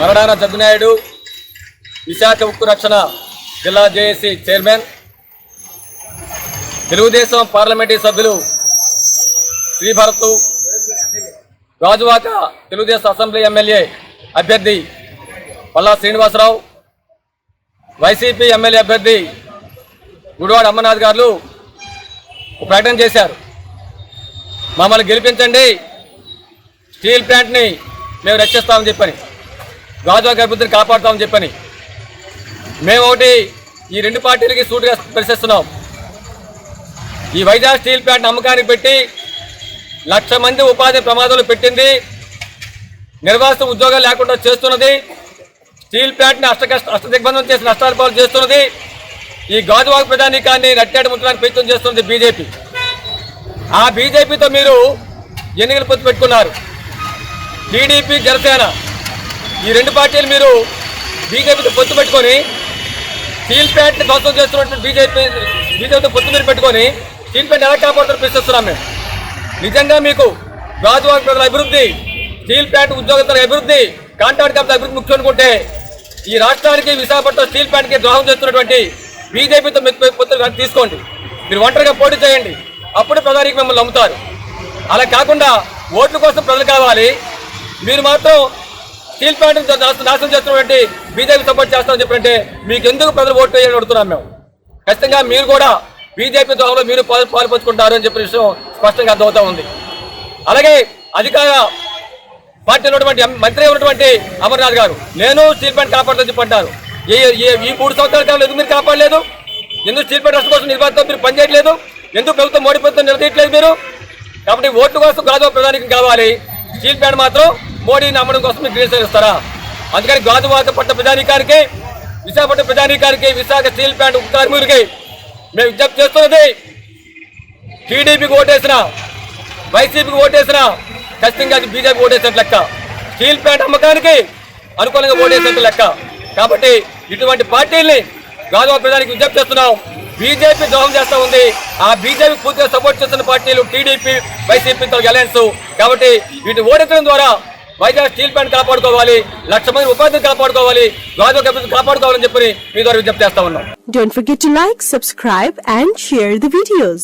మరడాన జగ్గునాయుడు విశాఖ ఉక్కు రక్షణ జిల్లా జేఏసీ చైర్మన్. తెలుగుదేశం పార్లమెంటరీ సభ్యులు శ్రీభరత్ రాజువాక తెలుగుదేశం అసెంబ్లీ ఎమ్మెల్యే అభ్యర్థి పల్లా శ్రీనివాసరావు వైసీపీ ఎమ్మెల్యే అభ్యర్థి గుడివాడ అమ్మనాథ్ గారు ప్రకటన చేశారు. మమ్మల్ని గెలిపించండి స్టీల్ ప్లాంట్ని మేము రక్షిస్తామని చెప్పని. గాజువాక అభివృద్ధిని కాపాడుతామని చెప్పని. మేము ఒకటి ఈ రెండు పార్టీలకి సూటుగా పరిశీలిస్తున్నాం ఈ వైజాగ్ స్టీల్ ప్లాంట్ అమ్మకానికి పెట్టి లక్ష మంది ఉపాధి ప్రమాదాలు పెట్టింది. నిర్వాసిత ఉద్యోగాలు లేకుండా చేస్తున్నది. స్టీల్ ప్లాంట్ని అష్టకష్ట అష్టదిగ్బంధం చేసి నష్టాల పాలు చేస్తున్నది. ఈ గాజువాక ప్రధానికాన్ని రట్టాడు ముట్టడానికి ప్రయత్నం చేస్తున్నది బీజేపీ. ఆ బీజేపీతో మీరు ఎన్నికలు పొత్తు పెట్టుకున్నారు. టీడీపీ జనసేన ఈ రెండు పార్టీలు మీరు బీజేపీతో పొత్తు పెట్టుకొని స్టీల్ ప్లాంట్ని ధ్వంసం చేస్తున్నటువంటి బీజేపీ బీజేపీతో పొత్తు మీరు పెట్టుకొని స్టీల్ ప్లాంట్ ఎలా కాపాడుతారో ప్రశ్నిస్తున్నాం మేము. నిజంగా మీకు గాజువాక ప్రజల అభివృద్ధి స్టీల్ ప్లాంట్ ఉద్యోగస్తుల అభివృద్ధి కాంట్రాక్ట్ కంపెనీ అభివృద్ధి ముఖ్యం అనుకుంటే ఈ రాష్ట్రానికి విశాఖపట్నం స్టీల్ ప్లాంట్కి ద్రోహం చేస్తున్నటువంటి బీజేపీతో మీరు పొత్తులు తీసుకోండి. మీరు ఒంటరిగా పోటీ చేయండి. అప్పుడు ప్రధానికి మిమ్మల్ని నమ్ముతారు. అలా కాకుండా ఓట్ల కోసం ప్రజలు కావాలి. మీరు మాత్రం స్టీల్ ప్లాంట్ నాశనం చేస్తున్నటువంటి బీజేపీ సపోర్ట్ చేస్తామని చెప్పంటే మీకు ఎందుకు ప్రజలు ఓటు వేయాలని అడుగుతున్నాం మేము? ఖచ్చితంగా మీరు కూడా బీజేపీ దోహంలో మీరు పాలు పాల్పంచుకుంటారు అని చెప్పిన విషయం స్పష్టంగా అర్థమవుతా ఉంది. అలాగే అధికార పార్టీలో ఉన్నటువంటి మంత్రి ఉన్నటువంటి అమర్నాథ్ గారు నేను స్టీల్ ప్లాంట్ కాపాడుతుందని చెప్పంటారు ఈ ఈ- మూడు సంవత్సరాల కాలంలో ఎందుకు మీరు కాపాడలేదు? ఎందుకు స్టీల్ ప్లాంట్ రాష్ట్రం కోసం నిర్మాణంతో మీరు పనిచేయట్లేదు ఎందుకు ప్రభుత్వం మోడీ ప్రభుత్వం నిలదీయట్లేదు మీరు? కాబట్టి ఓటు కోసం కాదు ప్రధానికి కావాలి స్టీల్ ప్లాంట్ మాత్రం మోడీని నమ్మడం కోసం మీరు గ్రీన్ ఇస్తారా? అందుకని గాజువాక పట్ట ప్రధానికానికి విశాఖపట్నం ప్రధానికానికి విశాఖ స్టీల్ ప్లాంట్ ఉక్కు కార్మికులకి మేము విజ్ఞప్తి చేస్తున్నది. టీడీపీకి ఓటేసిన వైసీపీకి ఓటేసిన ఖచ్చితంగా అది బీజేపీ ఓటేసినట్టు లెక్క. స్టీల్ ప్లాంట్ అమ్మకానికి అనుకూలంగా ఓటేసినట్టు లెక్క. కాబట్టి ఇటువంటి పార్టీల్ని గాజువా ప్రధానికి విజ్ఞప్తి చేస్తున్నాం. బీజేపీ ద్రోహం చేస్తూ ఉంది. ఆ బీజేపీ పూర్తిగా సపోర్ట్ చేస్తున్న పార్టీలు టీడీపీ వైసీపీతో అలయన్స్. కాబట్టి వీటిని ఓడించడం ద్వారా వైజాగ్ స్టీల్ ప్లాంట్ కాపాడుకోవాలి లక్ష మంది ఉపాధిని కాపాడుకోవాలి గౌరవ కాపాడుకోవాలని చెప్పి మీ ద్వారా విజ్ఞప్తి చేస్తా ఉన్నాం Don't forget to like, subscribe and share the videos.